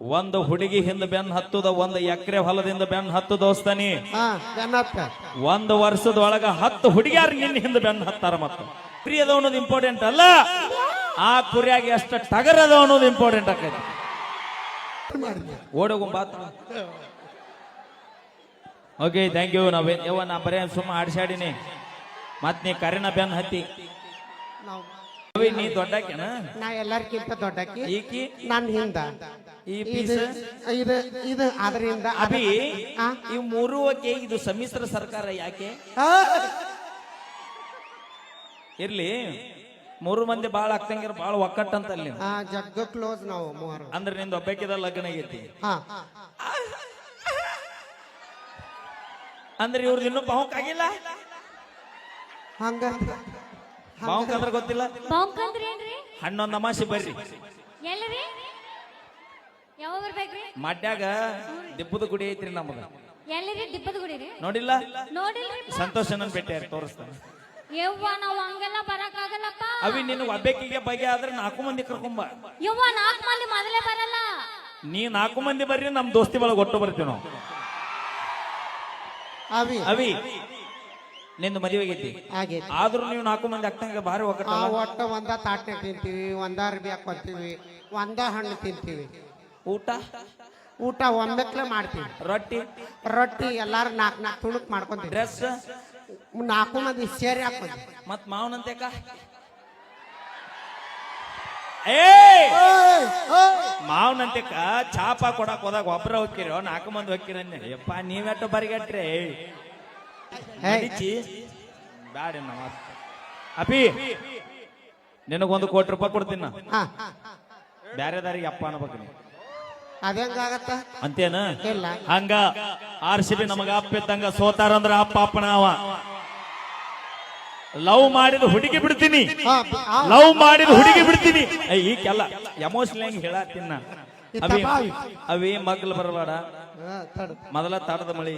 ಒಂದು ಹುಡುಗಿ ಹಿಂದ ಬೆನ್ ಹತ್ತದ ಒಂದು ಎಕರೆ ಹೊಲದಿಂದ ಬೆನ್ ಹತ್ತು ದೋಸ್ತಾನಿ. ಒಂದು ವರ್ಷದ ಒಳಗ ಹತ್ತು ಹುಡುಗಿಯಾರ ನಿನ್ನ ಹಿಂದ ಬೆನ್ ಹತ್ತಾರ ಮತ್ತು. ಫ್ರೀ ಅದ ಅನ್ನೋದು ಇಂಪಾರ್ಟೆಂಟ್ ಅಲ್ಲ? ಆ ಕುರಿಯಾಗಿ ಅಷ್ಟ ಟಗರ್ ಅದ ಅನ್ನೋದು ಇಂಪಾರ್ಟೆಂಟ್ ಆಕೈತಿ. ಮಾಡಿದ್ದೆ ಓಡೋಗು ಬಾತ ಓಕೆ ಥ್ಯಾಂಕ್ ಯು ನಾವೇ ಯವ್ವ ನಾ ಬರೇ ಸುಮ್ಮ ಆಡ್ಸಾಡಿನಿ ಮತ್ ನೀ ಕರಿನ ಬೆನ್ ಹತ್ತಿ. ನೀ ದೊಡ್ಡಾಕೆನ? ನಾ ಎಲ್ಲರಿಗಿಂತ ದೊಡ್ಡಾಕಿ. ಈಕಿ? ನನ್ನ ಹಿಂದ. ಈ ಇದು ಪೀಸ್ ಇದು ಇದು ಅದರಿಂದ ಅಭಿ? ಈ ಮೂರು ಓಕೆ ಇದು ಸಮ್ಮಿಶ್ರ ಸರ್ಕಾರ ಯಾಕೆ? ಇರ್ಲಿ ಮೂರು ಮಂದಿ ಬಾಳ ಆಗ್ತಂಗಿರ ಬಾಳ ಒಕ್ಕಟ್ಟಂತ ಅಲ್ಲಿ ಆ, ಜಗ್ಗ ಕ್ಲೋಸ್ ನಾವು ಮೂವರು. ಅಂದ್ರೆ ನಿಂದ ಒಬ್ಬಕ್ಕಿದ ಲಗ್ನ ಐತಿ ಹಾ. ಅಂದ್ರೆ ಇವ್ರದ್ದು ಇನ್ನೂ ಬಾವುಕ್ ಆಗಿಲ್ಲ? ಹಂಗ? ಬಾವುಕ್ ಅಂದ್ರೆ ಗೊತ್ತಿಲ್ಲ? ಹಣ್ಣೊಂದು ಹನ್ನೊಂದು ಅಮಾಸಿ ಬರ್ರಿ. ಎಲ್ಲರಿ ಯಾವಾಗ ಬರ್ಬೇಕ್ರಿ? ಮಡ್ಯಾಗ ದಿಬ್ಬದ ಗುಡಿ ಐತ್ರಿ ನಮ್ಮದ ಎಲ್ಲರಿ? ದಿಬ್ಬದ ಗುಡಿ ರೀ ನೋಡಿಲ್ಲ? ನೋಡಿಲ್ರಿ ಸಂತೋಷನ ಭೇಟಿ ತೋರಿಸ್ತಾನೆ? ಯವ್ವ ನಾವು ಹಂಗೆಲ್ಲ ಅವಿ ನಿನ್ ಒಬ್ಬಾಕಿಗೆ ಬಗೆ ಆದ್ರೆ ನಾಲ್ಕು ಮಂದಿ ಕರ್ಕೊಂಬ. ಯವ್ವ ನಾಲ್ಕು ಮಂದಿ ಮೊದಲೇ ಬರಲ್ಲ. ನೀ ನಾಲ್ಕು ಮಂದಿ ಬರ್ರಿ ನಮ್ ದೋಸ್ತಿ ಒಳಗೆ ಒಟ್ಟು ಬರ್ತೀವಿ ನಾವು. ಅವಿ. ಅವಿ ನಿಂದು ಮದುವೆ ಆಗೈತಿ? ಆಗೈತಿ. ಆದ್ರೂ ನೀವು ನಾಲ್ಕು ಮಂದಿ ಅಕ್ಕಂಗೆ ಭಾರಿ ಆ ಒಕ್ಕಟ್ಟಲ್ಲ ಒಟ್ಟ ಒಂದ ತಾಟ್ನೆ ತಿಂತೀವಿ ಒಂದ ಅರ್ಬಿ ಹಾಕೊಂತೀವಿ ಒಂದ ಹಣ್ಣು ತಿಂತೀವಿ. ಊಟ? ಊಟ ಒಂದಕ್ಕೆ ಮಾಡ್ತೀವಿ ರೊಟ್ಟಿ? ರೊಟ್ಟಿ ಎಲ್ಲಾರು ನಾಲ್ಕು ನಾಲ್ಕು ತುಣುಕ್ ಮಾಡ್ಕೊಂತೀವಿ ಡ್ರೆಸ್? ನಾಲ್ಕು ಮಂದಿ ಸೇರಿ ಹಾಕೊಂಡು ಮತ್ ಮಾವನಂತೆಕ ಏ! ಮಾವನಂತೆಕ ಚಾಪ ಕೊಡಕ್ ಹೋದಾಗ ಒಬ್ರ ಹೋಗ್ಕಿರೋ ನಾಲ್ಕು ಮಂದಿ ಹೋಗ್ಕಿರ ಯಪ್ಪ ನೀವೆಟ್ಟು ಬರಿಗಟ್ರಿ? ಬ್ಯಾಡ ನಮ್ಮ ಅಪಿ ನಿನಗೊಂದು ಕೋಟಿ ರೂಪಾಯಿ ಕೊಡ್ತೀನಿ ಬ್ಯಾರೆದಾರಿಗೆ ಅಪ್ಪ ಅನ್ಬೇಕು ನೀ ಅದೇಂಗಾಗತ್ತ? ಅಂತೇನ? ಇಲ್ಲ. ಹಂಗ ಆರ್ ಸಿ ಬಿ ನಮಗ ಅಪ್ಪ ಇದ್ದಂಗ ಸೋತಾರಂದ್ರ ಅಪ್ಪ ಅಪ್ಪನ ಅವ. ಲವ್ ಮಾಡಿದ ಹುಡುಗಿ ಬಿಡ್ತೀನಿ. ಹಾ, ಲವ್ ಮಾಡಿದ ಹುಡುಗಿ ಬಿಡ್ತೀನಿ. ಏ, ಈಕೆಲ್ಲ ಎಮೋಷನಲ್ ಹೆಂಗ್ ಹೇಳತ್ತೀನ ಅವಿ ಮಗ್ಲ ಅವಿ ಮಗ್ಲು ಬರಬೇಡ ಮೊದಲ ತಡದ ಮಳಿ.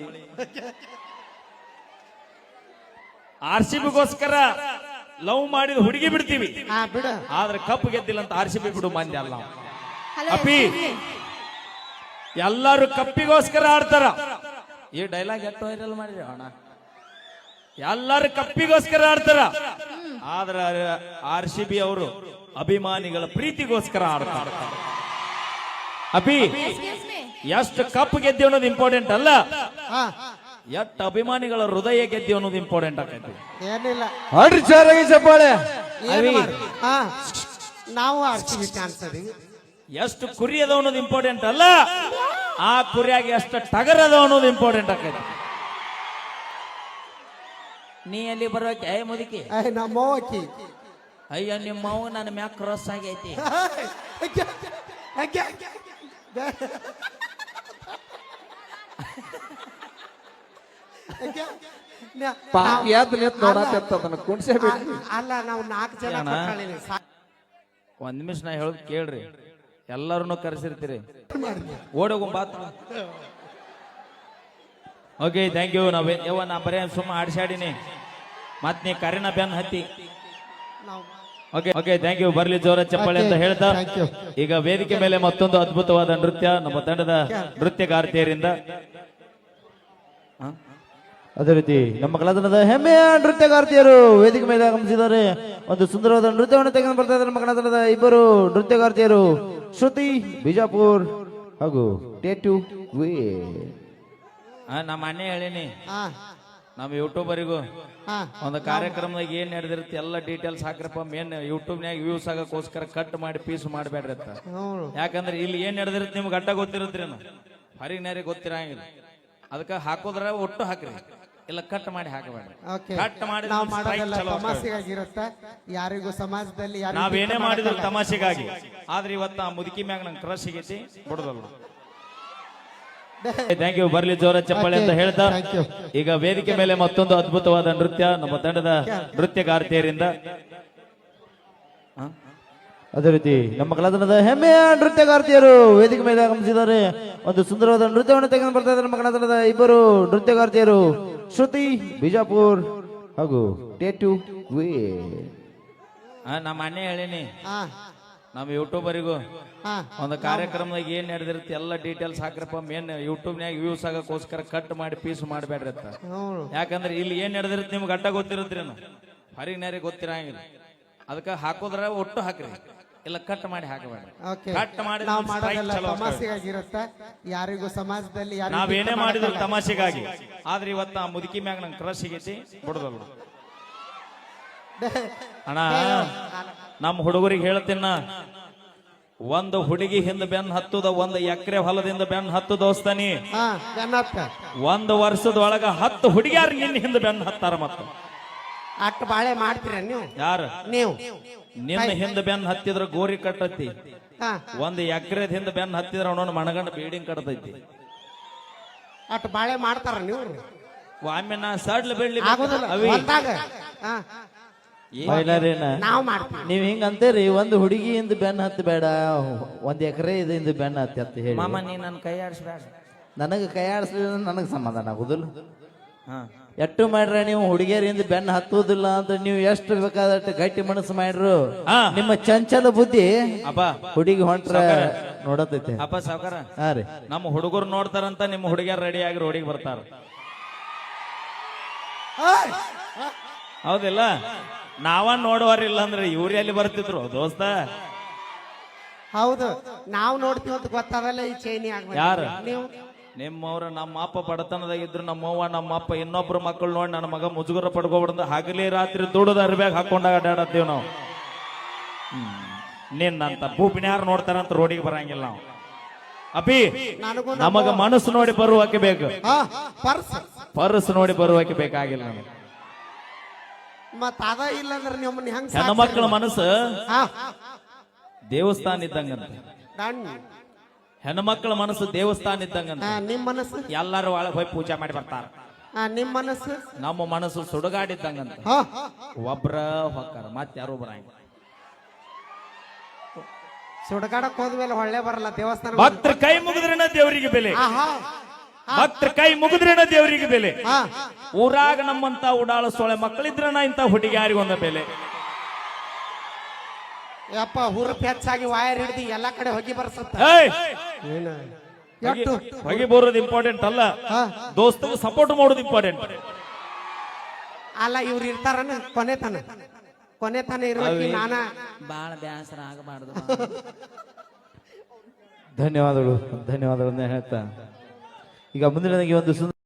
ಆರ್ ಸಿ ಬಿಗೋಸ್ಕರ ಲವ್ ಮಾಡಿದ ಹುಡುಗಿ ಬಿಡ್ತೀವಿ. ಹಾ ಬಿಡು. ಆದ್ರೆ ಕಪ್ಪು ಗೆದ್ದಿಲ್ಲ ಅಂತ ಆರ್ ಸಿ ಬಿ ಬಿಡು ಮಾನ್ಯ ಅಲ್ಲ ನಾವು. ಎಲ್ಲಾರು ಕಪ್ಪಿಗೋಸ್ಕರ ಆಡ್ತಾರ. ಈ ಡೈಲಾಗ್ ಎಟ್ಟು ವೈರಲ್ ಮಾಡಿದ್ರಿ ಅಣ್ಣ? ಎಲ್ಲಾರು ಕಪ್ಪಿಗೋಸ್ಕರ ಆಡ್ತಾರ. ಆದ್ರ ಆರ್ ಸಿ ಬಿ ಅವರು ಅಭಿಮಾನಿಗಳ ಪ್ರೀತಿಗೋಸ್ಕರ ಆಡ್ತಾರ. ಅಭಿ ಎಷ್ಟು ಕಪ್ ಗೆದ್ದಿ ಅನ್ನೋದು ಇಂಪಾರ್ಟೆಂಟ್ ಅಲ್ಲ. ಹಾ. ಎಷ್ಟು ಅಭಿಮಾನಿಗಳ ಹೃದಯ ಗೆದ್ದಿ ಅನ್ನೋದು ಇಂಪಾರ್ಟೆಂಟ್ ಆಗೈತಿ ಏನಿಲ್ಲ. ಆಡ್ರಿ ಚೆನ್ನಾಗಿ ಚಪ್ಪಾಳೆ. ನಾವು ಅದೀವಿ. ಎಷ್ಟು ಕುರಿ ಅದ ಅನ್ನೋದು ಇಂಪಾರ್ಟೆಂಟ್ ಅಲ್ಲ. ಆ ಕುರಿಯಾಗಿ ಎಷ್ಟು ಟಗರ್ ಅದ ಅನ್ನೋದು ಇಂಪಾರ್ಟೆಂಟ್ ಆಕೈತಿ. ನೀ ಅಲ್ಲಿ ಬರ್ಬೇಕು ಏ ಮುದುಕಿ. ನಮ್ಮ ಅಕ್ಕಿ ಅಯ್ಯ ನಿಮ್ಮ ಮಾವು ನನ್ನ ಮ್ಯಾಕ್ ಕ್ರಾಸ್ ಆಗೈತಿ. ಅಕ್ಕಿ, ಅಕ್ಕಿ, ಅಕ್ಕಿ. ಅಕ್ಕಿ, ನ- ಪಾಪ ಎದ್ದು ನಿಂತ್ ನೋಡಾಕತ್ತ ಅದನ್ನ ಕುಣ್ಸೇ ಬಿಟ್ಟು ಅಲ್ಲ ನಾವು ನಾಲ್ಕು ಜನ ಅಣ್ಣ. ಒಂದ್ ನಿಮಿಷ ನಾ ಹೇಳೋದು ಕೇಳ್ರಿ. ಎಲ್ಲರನ್ನೂ ಕರೆಸಿರ್ತೀರಿ. ಮಾಡಿದ್ವಿ. ಓಕೆ ಥ್ಯಾಂಕ್ ಯು ನಾವೇ ಯವ್ವ ನಾ ಬರೇ ಸುಮ್ಮ ಆಡ್ಸಾಡಿನಿ ಮತ್ ನೀ ಕರೆನ ಬೆನ್ ಹತ್ತಿ. ಓಕೆ ಓಕೆ ಥ್ಯಾಂಕ್ ಯು ಬರ್ಲಿ ಜೋರ ಚಪ್ಪಾಳೆ ಅಂತ ಹೇಳ್ತಾ ಈಗ ವೇದಿಕೆ ಮೇಲೆ ಮತ್ತೊಂದು ಅದ್ಭುತವಾದ ನೃತ್ಯ ನಮ್ಮ ತಂಡದ ನೃತ್ಯಗಾರ್ತಿಯರಿಂದ? ಅದೇ ರೀತಿ ನಮ್ಮ ಕಲಾತನದ ಹೆಮ್ಮೆಯ ನೃತ್ಯಗಾರ್ತಿಯರು ವೇದಿಕೆ ಮೇಲೆ ಆಗಮಿಸಿದ್ದಾರೆ. ಒಂದು ಸುಂದರವಾದ ನೃತ್ಯವನ್ನು ತೆಗೆದು ಬರ್ತಾ ಇದ್ದಾರೆ ನಮ್ಮ ಕಲಾತನದ ಇಬ್ಬರು ನೃತ್ಯಗಾರ್ತಿಯರು. ಶ್ರುತಿ ಬಿಜಾಪುರ್ ಹಾಗೂ ಟೇಟು ವೇ. ನಮ್ಮ ಅಣ್ಣೆ ಹೇಳಿನಿ. ಹಾ ನಮ್ಮ ಯೂಟ್ಯೂಬರಿಗೂ ಹಾ ಒಂದು ಕಾರ್ಯಕ್ರಮದಾಗ ಏನ್ ನಡೆದಿರುತ್ತೆ ಎಲ್ಲ ಡೀಟೇಲ್ಸ್ ಹಾಕ್ರಪ್ಪ ಮೇನ್ ಯೂಟ್ಯೂಬ್ನ್ಯಾಗ ವ್ಯೂಸ್ ಆಗಕ್ಕೋಸ್ಕರ ಕಟ್ ಮಾಡಿ ಪೀಸ್ ಮಾಡಬೇಡ್ರಿ ಅಂತ. ಹ್ಞೂ ಯಾಕಂದ್ರೆ ಇಲ್ಲಿ ಏನ್ ನಡೆದಿರುತ್ತೆ ನಿಮ್ಗೆ ಅಡ್ಡ ಗೊತ್ತಿರುತ್ತೆ ಹರಿ ನೇರೆ ಗೊತ್ತಿರಂಗಿಲ್ಲ. ಅದಕ್ಕೆ ಹಾಕೋದ್ರ ಒಟ್ಟು ಹಾಕ್ರಿ. ಇಲ್ಲ ಕಟ್ ಮಾಡಿ ಹಾಕಬೇಡ ಓಕೆ ಕಟ್ ಮಾಡಿ ನಾವು ನಮ್ strike ಮಾಡೋದೆಲ್ಲ ಚಲೋ ಆಗ್ತವೆ. ತಮಾಷೆಗಾಗಿರುತ್ತೆ ಯಾರಿಗೂ ಸಮಾಜದಲ್ಲಿ ಯಾರಿಗೂ ನಾವೇನೇ ಮಾಡಿದ್ರು. ತಮಾಷೆಗಾಗಿ ಆದ್ರೆ ಇವತ್ತ ಆ ಮುದುಕಿ ಮ್ಯಾಗ ನಂಗೆ ಕ್ರಶ್ ಸಿಗೈತಿ ಬಿಡುದಲ್ಲ ಥ್ಯಾಂಕ್ ಯು ಬರ್ಲಿ ಜೋರ ಚಪ್ಪಾಳೆ ಅಂತ ಹೇಳ್ತಾ thank you. ಈಗ ವೇದಿಕೆ ಮೇಲೆ ಮತ್ತೊಂದು ಅದ್ಭುತವಾದ ನೃತ್ಯ ನಮ್ಮ ತಂಡದ ನೃತ್ಯಗಾರ್ತಿಯರಿಂದ ಹ? ಅದೇ ರೀತಿ ನಮ್ಮ ಕಲಾತನದ ಹೆಮ್ಮೆಯ ನೃತ್ಯಗಾರ್ತಿಯರು ವೇದಿಕೆ ಮೇಲೆ ಆಗಮಿಸಿದ್ದಾರೆ. ಒಂದು ಸುಂದರವಾದ ನೃತ್ಯವನ್ನು ತೆಗೆದು ಬರ್ತಾ ಇದ್ದಾರೆ ನಮ್ಮ ಕಲಾತನದ ಇಬ್ಬರು ನೃತ್ಯಗಾರ್ತಿಯರು ಶ್ರುತಿ ಬಿಜಾಪುರ್ ಹಾಗೂ ಟೇಟು ವೇ. ನಮ್ಮ ಅಣ್ಣ ಹೇಳಿನಿ. ಹಾ ನಮ್ಮ ಯೂಟ್ಯೂಬರಿಗೂ ಹಾ ಒಂದು ಕಾರ್ಯಕ್ರಮದಾಗ ಏನ್ ನಡೆದಿರುತ್ತೆ ಎಲ್ಲ ಡೀಟೇಲ್ಸ್ ಹಾಕ್ರಪ್ಪ. ಮೇನ್ ಯೂಟ್ಯೂಬ್ನ್ಯಾಗ ವ್ಯೂಸ್ ಆಗಕ್ಕೋಸ್ಕರ ಕಟ್ ಮಾಡಿ ಪೀಸ್ ಮಾಡಬೇಡ್ರಿ ಅಂತ. ಯಾಕಂದ್ರೆ ಇಲ್ಲಿ ಏನ್ ನಡೆದಿರುತ್ತೆ ನಿಮ್ಗೆ ಅಟ್ಟ ಗೊತ್ತಿರುತ್ತೆ ಹೊರಗೆ ನೇರೆ ಗೊತ್ತಿರಂಗಿಲ್ಲ. ಅದಕ್ಕೆ ಹಾಕೋದ್ರ ಒಟ್ಟು ಹಾಕ್ರಿ. ಇಲ್ಲ ಕಟ್ ಮಾಡಿ ಹಾಕಬೇಡ. ಓಕೆ ಕಟ್ ಮಾಡಿ ನಾವು ಮಾಡೋದಲ್ಲ ಚಲೋ ಯಾರಿಗೂ ಸಮಾಜದಲ್ಲಿ ಯಾರಿಗೂ ನಾವೇನೇ ಮಾಡಿದ್ರು ತಮಾಷೆಗಾಗಿ. ಆದ್ರೆ ಇವತ್ತು ಆ ಮುದುಕಿ ಮ್ಯಾಗ ನಂಗೆ ಕ್ರಶ್ ಸಿಗೈತಿ ಬಿಡುದಲ್ಲ ಅಣ್ಣ ನಮ್ಮ ಹುಡುಗರಿಗೆ ಹೇಳ್ತೀನ ಒಂದು ಹುಡುಗಿ ಹಿಂದ ಬೆನ್ ಹತ್ತದ ಒಂದು ಎಕರೆ ಹೊಲದಿಂದ ಬೆನ್ ಹತ್ತು ದೋಸ್ತಾನಿ. ಒಂದು ವರ್ಷದ ಒಳಗ ಹತ್ತು ಹುಡುಗಿಯಾರ ನಿನ್ನ ಹಿಂದ ಬೆನ್ ಹತ್ತಾರ ಮತ್ತ. ಅಟ್ ಬಾಳೆ ಮಾಡ್ತೀರ ನೀವು? ಯಾರ? ನೀವು. ನಿನ್ನ ಹಿಂದ ಬೆನ್ ಹತ್ತಿದ್ರ ಗೋರಿ ಕಟ್ಟತಿ. ಹಾ. ಒಂದು ಎಕರೆದ ಹಿಂದ ಬೆನ್ ಹತ್ತಿದ್ರ ಅವನೊಂದು ಮಣಗಂಡ ಬಿಲ್ಡಿಂಗ್ ಕಟ್ಟತೈತಿ ಅಟ್ ಬಾಳೆ ಮಾಡ್ತಾರ ನೀವು? ಒಮ್ಮೆ ನಾ ಸಡ್ಲ ಬೀಳ್ಲಿ ಆಗೋದಿಲ್ಲ. ಅವಿ. ಹೊಲ್ದಾಗ ಹಾ. ಮೈಲಾರೇನ ನಾವು ಮಾಡ್ತೀವಿ. ನೀವ್ ಹಿಂಗ ಅಂತೀರಿ ಒಂದು ಹುಡುಗಿಯಿಂದ ಬೆನ್ನ ಹತ್ತಿ ಬೇಡ ಒಂದ್ ಎಕರೆ ಇದರಿಂದ ಬೆನ್ನ ಹತ್ತಿ ಅಂತ ಹೇಳಿ. ಮಾಮ ನೀ ನನ್ನ ಕೈ ಆಡಿಸ್ಬೇಡ. ನನಗ ಕೈ ಆಡಿಸ್ಲಿಲ್ಲ ನನಗೆ ಸಮಾಧಾನ ಆಗುದಿಲ್ಲ. ಹಾ. ಎಷ್ಟು ಮಾಡ್ರೆ ನೀವು ಹುಡುಗಿಯರಿಂದ ಬೆನ್ನ ಹತ್ತುವುದಿಲ್ಲ ಅಂತ ನೀವು ಎಷ್ಟು ಬೇಕಾದಷ್ಟು ಗಟ್ಟಿ ಮನಸ್ಸು ಮಾಡ್ರು ಹಾ. ನಿಮ್ಮ ಚಂಚಲ ಬುದ್ಧಿ ಅಪ್ಪ. ಹುಡುಗಿ ಹೊಂಟ್ರ ನೋಡತೈತೆ ಅಪ್ಪ ಸಾವುಕಾರ. ಹಾ ರೀ. ನಮ್ಮ ಹುಡುಗರು ನೋಡ್ತಾರಂತ ನಿಮ್ಮ ಹುಡುಗಿಯರ್ ರೆಡಿ ಆಗಿ ರೋಡಿಗೆ ಬರ್ತಾರ. ಹೌದಿಲ್ಲ? ನಾವ ನೋಡುವರಿಲ್ಲ ಅಂದ್ರೆ ಇವ್ರು ಎಲ್ಲಿ ಬರ್ತಿದ್ರು ದೋಸ್ತ? ಹೌದು. ನಾವು ನೋಡ್ತೀವಿ ಅಂತ ಗೊತ್ತಾಗಲ್ಲ ಈ ಚೈನಿ ಆಗ್ಬೇಕು ಯಾರು? ನೀವು ನಿಮ್ಮವ್ರ ನಮ್ಮ ಅಪ್ಪ ಬಡತನದಾಗಿದ್ರು ನಮ್ಮವ್ವ ನಮ್ಮ ಅಪ್ಪ ಇನ್ನೊಬ್ರು ಮಕ್ಕಳು ನೋಡಿ ನನ್ನ ಮಗ ಮುಜುಗರ ಪಡ್ಕೊಬಿಡ್ದ ಹಗಲಿ ರಾತ್ರಿ ದುಡದ ಅರ್ಬ್ಯಾಗ ಹಾಕೊಂಡಾಗ ಅಡ್ಡಾಡತ್ತೀವಿ ನಾವು. ಹ್ಮ್. ನಿನ್ನಂತ ಭೂಪಿನ್ಯಾರು ನೋಡ್ತಾರಂತ ರೋಡಿಗೆ ಬರಂಗಿಲ್ಲ ನಾವು. ಅಪಿ ನಮಗ ಮನಸ್ಸು ನೋಡಿ ಬರುವಾಕೆ ಬೇಕು. ಪರ್ಸ್. ಪರ್ಸ್ ನೋಡಿ ಬರುವಾಕೆ ಬೇಕಾಗಿಲ್ಲ ನಮಗೆ. ಮತ್ ಅದ ಇಲ್ಲ ಅಂದ್ರೆ ನಿಮ್ಮನ್ನ ಹೆಂಗ್ ಹೆಣ್ಣು ಮಕ್ಕಳ ಮನಸ್ಸು ದೇವಸ್ಥಾನ ಇದ್ದಂಗಂತ. ಮಕ್ಕಳ ಮನಸ್ಸು ದೇವಸ್ಥಾನ ಇದ್ದಂಗಂತ. ಹಾ ನಿಮ್ ಮನಸ್ಸು? ಎಲ್ಲಾರು ಒಳಗೆ ಹೋಗಿ ಪೂಜೆ ಮಾಡಿ ಬರ್ತಾರ. ಹಾ ನಿಮ್ ಮನಸ್ಸು? ನಮ್ಮ ಮನಸ್ಸು ಸುಡುಗಾಡಿದ್ದಂಗಂತ. ಹಾ ಒಬ್ರ ಹೊಕ್ಕಾರ ಮತ್ತೆ ಯಾರು ಬರಂಗಿಲ್ಲ ಸುಡಗಾಡಕ್ ಹೋದ್ಮೇಲೆ ಹೊಳ್ಳೆ ಬರಲ್ಲ ದೇವಸ್ಥಾನ ಭಕ್ತರ ಕೈ ಮುಗಿದ್ರೇನ ದೇವರಿಗೆ ಬೆಲೆ. ಆಹಾ. ಭಕ್ತರ ಕೈ ಮುಗಿದ್ರೇನ ದೇವರಿಗೆ ಬೆಲೆ. ಹಾ ಊರಾಗ ನಮ್ಮಂತ ಉಡಾಳ ಸೊಳೆ ಮಕ್ಕಳಿದ್ರನ ಇಂತ ಹುಡುಗಿಯಾರಿಗೊಂದ ಬೆಲೆ. ಯಪ್ಪ ಹುರುಪ್ ಹೆಚ್ಚಾಗಿ ವಾಯರ್ ಹಿಡ್ದು ಎಲ್ಲಾ ಕಡೆ ಹೋಗಿ ಬರ್ಸುತ್ತ. ಏಯ್! ಏನ? ಹೊಗೆ- ಎಷ್ಟು ಹೊಗೆ ಬರೋದು ಇಂಪಾರ್ಟೆಂಟ್ ಅಲ್ಲ. ಹಾ. ದೋಸ್ತಗೆ ಸಪೋರ್ಟ್ ಮಾಡೋದು ಇಂಪಾರ್ಟೆಂಟ್ ಅಲ್ಲ ಇವ್ರು ಇರ್ತಾರನ? ಕೊನೆ ತನ. ಕೊನೆ ತನ ಇರ್ಬೇಕು ನಾನ. ಬಾಳ ಬ್ಯಾಸರ ಆಗಬಾರ್ದು. ಧನ್ಯವಾದಗಳು. ಧನ್ಯವಾದಗಳನ್ನ ಹೇಳ್ತಾ ಈಗ ಮುಂದಿನದಾಗಿ ಒಂದು ಸುಂದರ